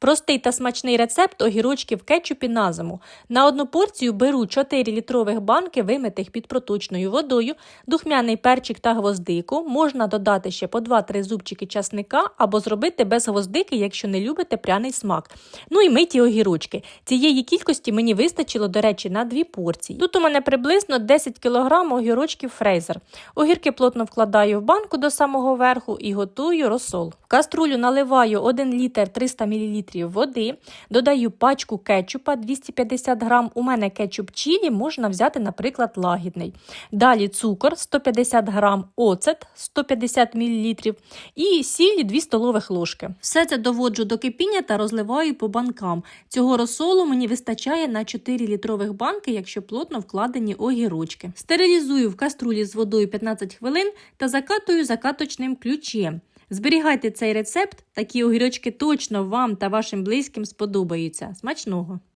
Простий та смачний рецепт огірочків в кетчупі на зиму. На одну порцію беру 4 літрових банки, вимитих під проточною водою, духмяний перчик та гвоздику. Можна додати ще по 2-3 зубчики часника або зробити без гвоздики, якщо не любите пряний смак. Ну і миті огірочки. Цієї кількості мені вистачило, до речі, на 2 порції. Тут у мене приблизно 10 кг огірочків фрейзер. Огірки плотно вкладаю в банку до самого верху і готую розсол. В каструлю наливаю 1 літр 300 мл води, додаю пачку кетчупа 250 грам. У мене кетчуп чілі, можна взяти, наприклад, лагідний. Далі цукор 150 грам, оцет 150 мл і сіль 2 столових ложки. Все це доводжу до кипіння та розливаю по банкам. Цього розсолу мені вистачає на 4 літрових банки, якщо плотно вкладені огірочки. Стерилізую в каструлі з водою 15 хвилин та закатую закаточним ключем. Зберігайте цей рецепт, такі огірочки точно вам та вашим близьким сподобаються. Смачного!